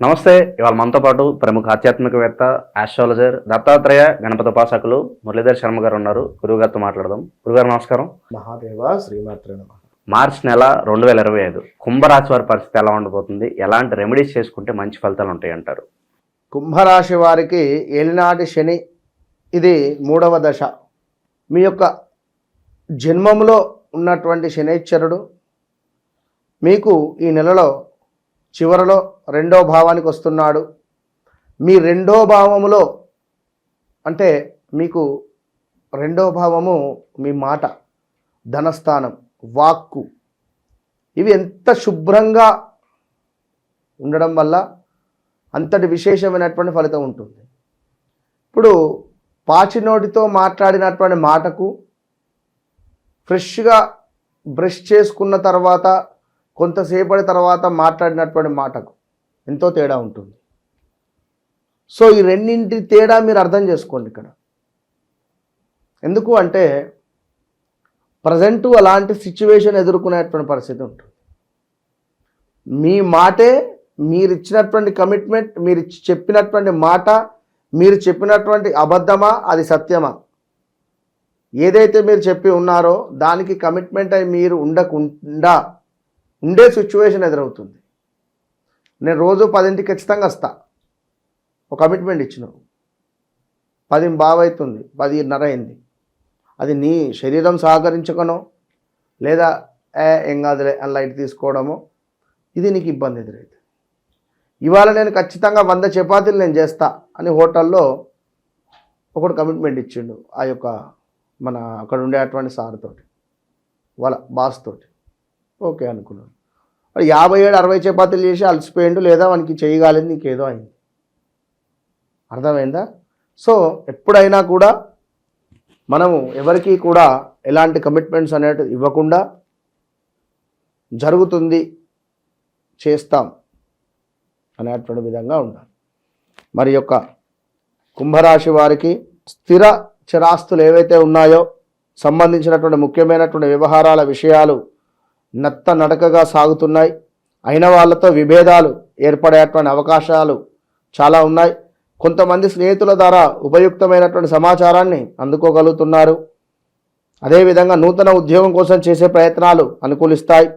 నమస్తే ఇవాళ మనతో పాటు ప్రముఖ ఆధ్యాత్మికవేత్త ఆస్ట్రాలజర్ దత్తాత్రేయ గణపతి ఉపాసకులు మురళీధర్ శర్మ గారు ఉన్నారు. గురువుగారితో మాట్లాడదాం. గురుగారు నమస్కారం. మహాదేవ శ్రీమాత్రే నమ. మార్చ్ నెల రెండు వేల ఇరవై ఐదు. కుంభరాశి వారి పరిస్థితి ఎలా ఉండబోతుంది? ఎలాంటి రెమెడీస్ చేసుకుంటే మంచి ఫలితాలు ఉంటాయి అంటారు. కుంభరాశి వారికి ఏలినాటి శని ఇది మూడవ దశ. మీ యొక్క జన్మంలో ఉన్నటువంటి శనేశ్వరుడు మీకు ఈ నెలలో చివరలో రెండో భావానికి వస్తున్నాడు. మీ రెండో భావములో అంటే మీకు రెండో భావము మీ మాట ధనస్థానం వాక్కు ఇవి ఎంత శుభ్రంగా ఉండడం వల్ల అంతటి విశేషమైనటువంటి ఫలితం ఉంటుంది. ఇప్పుడు పాచినోటితో మాట్లాడినటువంటి మాటకు ఫ్రెష్గా బ్రష్ చేసుకున్న తర్వాత కొంతసేపటి తర్వాత మాట్లాడినటువంటి మాటకు ఎంతో తేడా ఉంటుంది. సో ఈ రెండింటి తేడా మీరు అర్థం చేసుకోండి ఇక్కడ. ఎందుకు అంటే ప్రజెంట్ అలాంటి సిచ్యువేషన్ ఎదుర్కొనేటువంటి పరిస్థితి ఉంటుంది. మీ మాటే మీరు ఇచ్చినటువంటి కమిట్మెంట్ మీరు ఇచ్చి- చెప్పినటువంటి మాట మీరు చెప్పినటువంటి అబద్ధమా అది సత్యమా? ఏదైతే మీరు చెప్పి ఉన్నారో దానికి కమిట్మెంట్ అయి మీరు ఉండకుండా ఉండే సిచ్యువేషన్ ఎదురవుతుంది. నేను రోజు పదింటికి ఖచ్చితంగా వస్తా. ఒక కమిట్మెంట్ ఇచ్చినావు పది బావైతుంది పదిన్నర అయింది అది నీ శరీరం సహకరించకనో లేదా ఏ ఏం కాదులే అని లైట్ తీసుకోవడమో ఇది నీకు ఇబ్బంది ఎదురైతే. ఇవాళ నేను ఖచ్చితంగా వంద చపాతీలు నేను చేస్తా అని హోటల్లో ఒకడు కమిట్మెంట్ ఇచ్చిండు ఆ యొక్క మన అక్కడ ఉండేటువంటి సార్తోటి వాళ్ళ బాస్ తోటి. ఓకే అనుకున్నాడు యాభై ఏడు అరవై చపాతీలు చేసి అలసిపోయిండు లేదా వానికి చేయగాలేదు నీకేదో అయింది. అర్థమైందా? సో ఎప్పుడైనా కూడా మనము ఎవరికి కూడా ఎలాంటి కమిట్మెంట్స్ అనేవి ఇవ్వకుండా జరుగుతుంది చేస్తాం అనేటువంటి విధంగా ఉండాలి. మరి యొక్క కుంభరాశి వారికి స్థిర చిరాస్తులు ఏవైతే ఉన్నాయో సంబంధించినటువంటి ముఖ్యమైనటువంటి వ్యవహారాల విషయాలు నత్త నడకగా సాగుతున్నాయి. అయిన వాళ్ళతో విభేదాలు ఏర్పడేటువంటి అవకాశాలు చాలా ఉన్నాయి. కొంతమంది స్నేహితుల ద్వారా ఉపయుక్తమైనటువంటి సమాచారాన్ని అందుకోగలుగుతున్నారు. అదేవిధంగా నూతన ఉద్యోగం కోసం చేసే ప్రయత్నాలు అనుకూలిస్తాయి.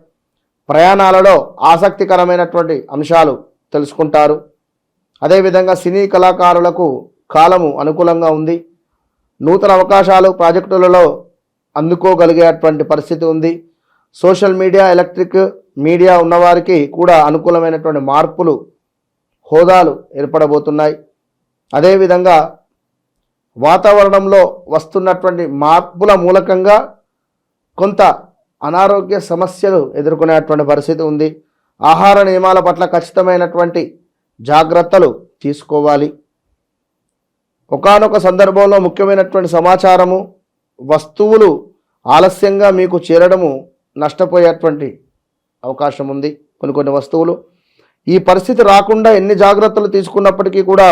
ప్రయాణాలలో ఆసక్తికరమైనటువంటి అంశాలు తెలుసుకుంటారు. అదేవిధంగా సినీ కళాకారులకు కాలము అనుకూలంగా ఉంది. నూతన అవకాశాలు ప్రాజెక్టులలో అందుకోగలిగేటువంటి పరిస్థితి ఉంది. సోషల్ మీడియా ఎలక్ట్రిక్ మీడియా ఉన్నవారికి కూడా అనుకూలమైనటువంటి మార్పులు హోదాలు ఏర్పడబోతున్నాయి. అదేవిధంగా వాతావరణంలో వస్తున్నటువంటి మార్పుల మూలకంగా కొంత అనారోగ్య సమస్యలు ఎదుర్కొనేటువంటి పరిస్థితి ఉంది. ఆహార నియమాల పట్ల ఖచ్చితమైనటువంటి జాగ్రత్తలు తీసుకోవాలి. ఒకానొక సందర్భంలో ముఖ్యమైనటువంటి సమాచారము వస్తువులు ఆలస్యంగా మీకు చేరడము నష్టపోయేటువంటి అవకాశం ఉంది కొన్ని కొన్ని వస్తువులు. ఈ పరిస్థితి రాకుండా ఎన్ని జాగ్రత్తలు తీసుకున్నప్పటికీ కూడా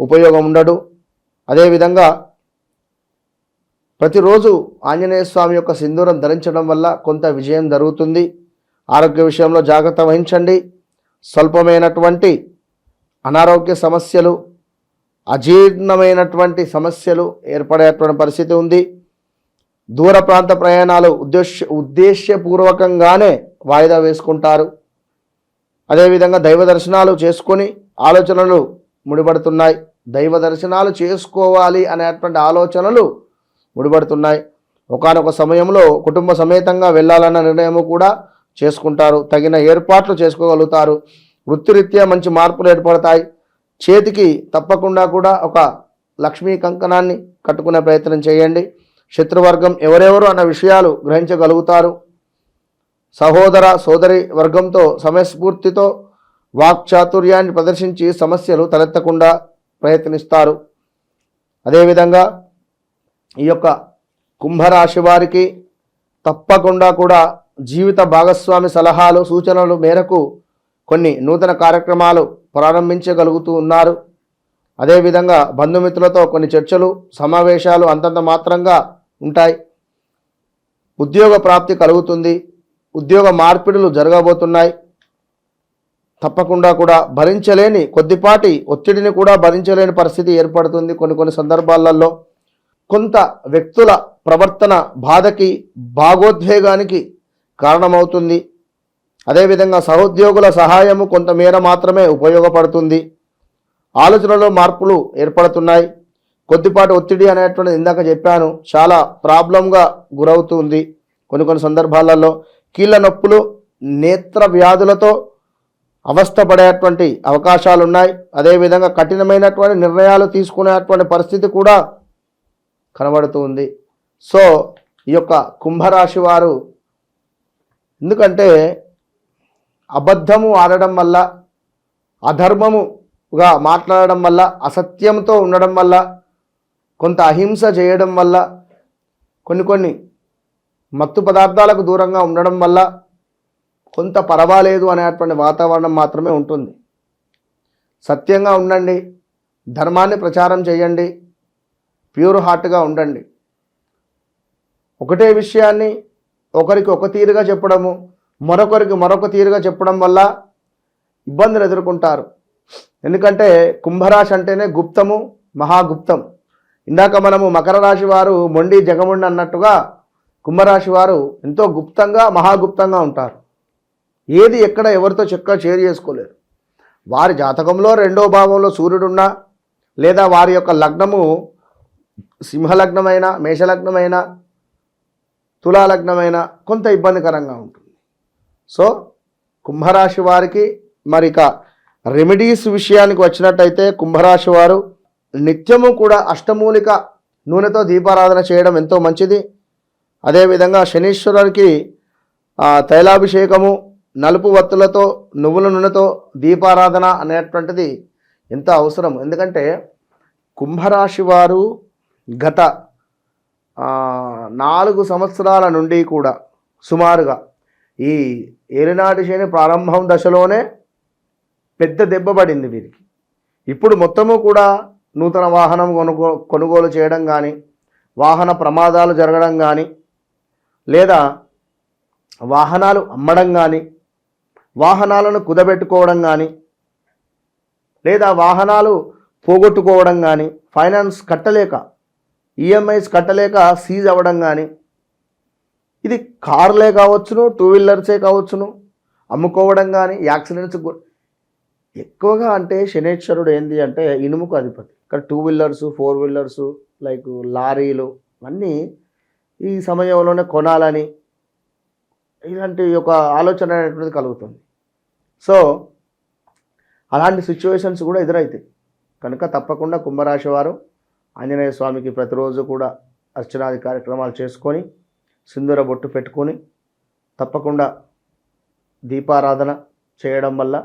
ఉపయోగం ఉండడు అదేవిధంగా ప్రతిరోజు ఆంజనేయ స్వామి యొక్క సింధూరం ధరించడం వల్ల కొంత విజయం జరుగుతుంది. ఆరోగ్య విషయంలో జాగ్రత్త వహించండి. స్వల్పమైనటువంటి అనారోగ్య సమస్యలు అజీర్ణమైనటువంటి సమస్యలు ఏర్పడేటువంటి పరిస్థితి ఉంది. దూర ప్రాంత ప్రయాణాలు ఉద్దేశ ఉద్దేశ్యపూర్వకంగానే వాయిదా వేసుకుంటారు. అదేవిధంగా దైవ దర్శనాలు చేసుకొని ఆలోచనలు ముడిపడుతున్నాయి. దైవ దర్శనాలు చేసుకోవాలి అనేటువంటి ఆలోచనలు ముడిపడుతున్నాయి. ఒకానొక సమయంలో కుటుంబ సమేతంగా వెళ్ళాలన్న నిర్ణయం కూడా చేసుకుంటారు. తగిన ఏర్పాట్లు చేసుకోగలుగుతారు. వృత్తిరీత్యా మంచి మార్పులు ఏర్పడతాయి. చేతికి తప్పకుండా కూడా ఒక లక్ష్మీ కంకణాన్ని కట్టుకునే ప్రయత్నం చేయండి. శత్రువర్గం ఎవరెవరు అన్న విషయాలు గ్రహించగలుగుతారు. సహోదర సోదరి వర్గంతో సమయస్ఫూర్తితో వాక్చాతుర్యాన్ని ప్రదర్శించి సమస్యలు తలెత్తకుండా ప్రయత్నిస్తారు. అదేవిధంగా ఈ యొక్క కుంభరాశి వారికి తప్పకుండా కూడా జీవిత భాగస్వామి సలహాలు సూచనలు మేరకు కొన్ని నూతన కార్యక్రమాలు ప్రారంభించగలుగుతూ ఉన్నారు. అదేవిధంగా బంధుమిత్రులతో కొన్ని చర్చలు సమావేశాలు అంతంత మాత్రంగా ఉంటాయి. ఉద్యోగ ప్రాప్తి కలుగుతుంది. ఉద్యోగ మార్పిడులు జరగబోతున్నాయి. తప్పకుండా కూడా భరించలేని కొద్దిపాటి ఒత్తిడిని కూడా భరించలేని పరిస్థితి ఏర్పడుతుంది కొన్ని కొన్ని సందర్భాలలో. కొంత వ్యక్తుల ప్రవర్తన బాధకి భాగోద్వేగానికి కారణమవుతుంది. అదేవిధంగా సహోద్యోగుల సహాయము కొంతమేర మాత్రమే ఉపయోగపడుతుంది. ఆలోచనలో మార్పులు ఏర్పడుతున్నాయి. కొద్దిపాటి ఒత్తిడి అనేటువంటిది ఇందాక చెప్పాను చాలా ప్రాబ్లంగా గురవుతుంది. కొన్ని కొన్ని సందర్భాలలో కీళ్ళ నొప్పులు నేత్ర వ్యాధులతో అవస్థపడేటువంటి అవకాశాలు ఉన్నాయి అదేవిధంగా కఠినమైనటువంటి నిర్ణయాలు తీసుకునేటువంటి పరిస్థితి కూడా కనబడుతుంది. సో ఈ యొక్క కుంభరాశి వారు ఎందుకంటే అబద్ధము ఆడడం వల్ల అధర్మముగా మాట్లాడడం వల్ల అసత్యంతో ఉండడం వల్ల కొంత అహింస చేయడం వల్ల కొన్ని కొన్ని మత్తు పదార్థాలకు దూరంగా ఉండడం వల్ల కొంత పర్వాలేదు అనేటువంటి వాతావరణం మాత్రమే ఉంటుంది. సత్యంగా ఉండండి ధర్మాన్ని ప్రచారం చేయండి ప్యూర్ హార్ట్గా ఉండండి. ఒకటే విషయాన్ని ఒకరికి ఒక తీరుగా చెప్పడము మరొకరికి మరొక తీరుగా చెప్పడం వల్ల ఇబ్బందులు ఎదుర్కొంటారు. ఎందుకంటే కుంభరాశి అంటేనే గుప్తము మహాగుప్తం. ఇందాక మనము మకర రాశి వారు మొండి జగముండి అన్నట్టుగా కుంభరాశి వారు ఎంతో గుప్తంగా మహాగుప్తంగా ఉంటారు. ఏది ఎక్కడ ఎవరితో చక్కగా షేర్ చేసుకోలేరు. వారి జాతకంలో రెండో భావంలో సూర్యుడున్నా లేదా వారి యొక్క లగ్నము సింహలగ్నమైన మేషలగ్నమైన తులాలగ్నమైన కొంత ఇబ్బందికరంగా ఉంటుంది. సో కుంభరాశి వారికి మరి ఇక రెమెడీస్ విషయానికి వచ్చినట్టయితే కుంభరాశి వారు నిత్యము కూడా అష్టమూలిక నూనెతో దీపారాధన చేయడం ఎంతో మంచిది. అదేవిధంగా శనీశ్వరుడికి తైలాభిషేకము నలుపు వత్తులతో నువ్వుల నూనెతో దీపారాధన అనేటువంటిది ఎంత అవసరం. ఎందుకంటే కుంభరాశి వారు గత నాలుగు సంవత్సరాల నుండి కూడా సుమారుగా ఈ ఏలినాటి శని ప్రారంభం దశలోనే పెద్ద దెబ్బ పడింది వీరికి. ఇప్పుడు మొత్తము కూడా నూతన వాహనం కొనుగో కొనుగోలు చేయడం కానీ వాహన ప్రమాదాలు జరగడం కానీ లేదా వాహనాలు అమ్మడం కానీ వాహనాలను కుదబెట్టుకోవడం కానీ లేదా వాహనాలు పోగొట్టుకోవడం కానీ ఫైనాన్స్ కట్టలేక ఈఎంఐస్ కట్టలేక సీజ్ అవ్వడం కానీ ఇది కార్లే కావచ్చును టూ వీలర్సే కావచ్చును అమ్ముకోవడం కానీ యాక్సిడెంట్స్ ఎక్కువగా అంటే శనేశ్వరుడు ఏంది అంటే ఇనుముకు అధిపతి. ఇక్కడ two wheelers four wheelers like లారీలు అన్నీ ఈ సమయంలోనే కొనాలని ఇలాంటి ఒక ఆలోచన అనేటువంటిది కలుగుతుంది. సో అలాంటి సిచ్యువేషన్స్ కూడా ఎదురవుతాయి కనుక తప్పకుండా కుంభరాశి వారు ఆంజనేయ స్వామికి ప్రతిరోజు కూడా అర్చనాది కార్యక్రమాలు చేసుకొని సింధూర బొట్టు పెట్టుకొని తప్పకుండా దీపారాధన చేయడం వల్ల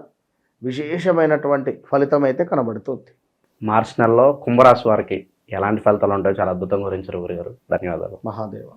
విశేషమైనటువంటి ఫలితం అయితే కనబడుతుంది. మార్చి నెలలో కుంభరాశి వారికి ఎలాంటి ఫలితాలు ఉంటాయో చాలా అద్భుతంగా వివరించారు గురుగారు. ధన్యవాదాలు. మహాదేవ.